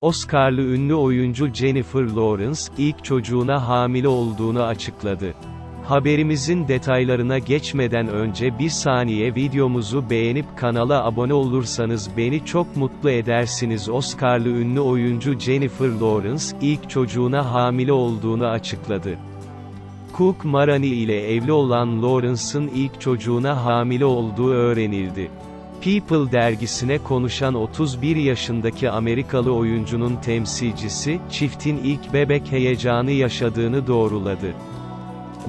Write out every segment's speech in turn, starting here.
Oscar'lı ünlü oyuncu Jennifer Lawrence, ilk çocuğuna hamile olduğunu açıkladı. Haberimizin detaylarına geçmeden önce bir saniye videomuzu beğenip kanala abone olursanız beni çok mutlu edersiniz. Oscar'lı ünlü oyuncu Jennifer Lawrence, ilk çocuğuna hamile olduğunu açıkladı. Cook Marani ile evli olan Lawrence'ın ilk çocuğuna hamile olduğu öğrenildi. People dergisine konuşan 31 yaşındaki Amerikalı oyuncunun temsilcisi, çiftin ilk bebek heyecanı yaşadığını doğruladı.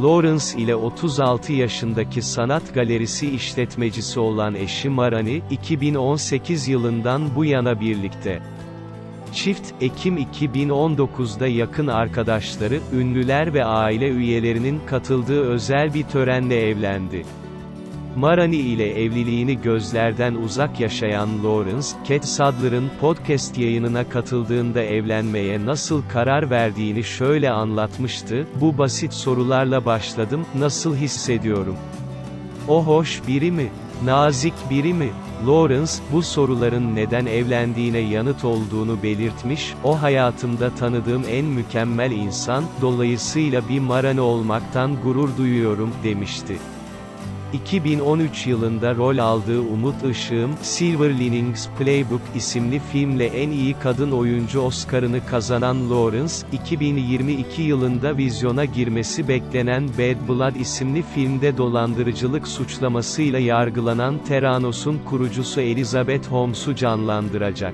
Lawrence ile 36 yaşındaki sanat galerisi işletmecisi olan eşi Marani, 2018 yılından bu yana birlikte. Çift, Ekim 2019'da yakın arkadaşları, ünlüler ve aile üyelerinin katıldığı özel bir törenle evlendi. Marani ile evliliğini gözlerden uzak yaşayan Lawrence, Cat Sadler'ın podcast yayınına katıldığında evlenmeye nasıl karar verdiğini şöyle anlatmıştı, bu basit sorularla başladım, nasıl hissediyorum? O hoş biri mi? Nazik biri mi? Lawrence, bu soruların neden evlendiğine yanıt olduğunu belirtmiş, o hayatımda tanıdığım en mükemmel insan, dolayısıyla bir Marani olmaktan gurur duyuyorum, demişti. 2013 yılında rol aldığı Umut Işığım, Silver Linings Playbook isimli filmle en iyi kadın oyuncu Oscar'ını kazanan Lawrence, 2022 yılında vizyona girmesi beklenen Bad Blood isimli filmde dolandırıcılık suçlamasıyla yargılanan Theranos'un kurucusu Elizabeth Holmes'u canlandıracak.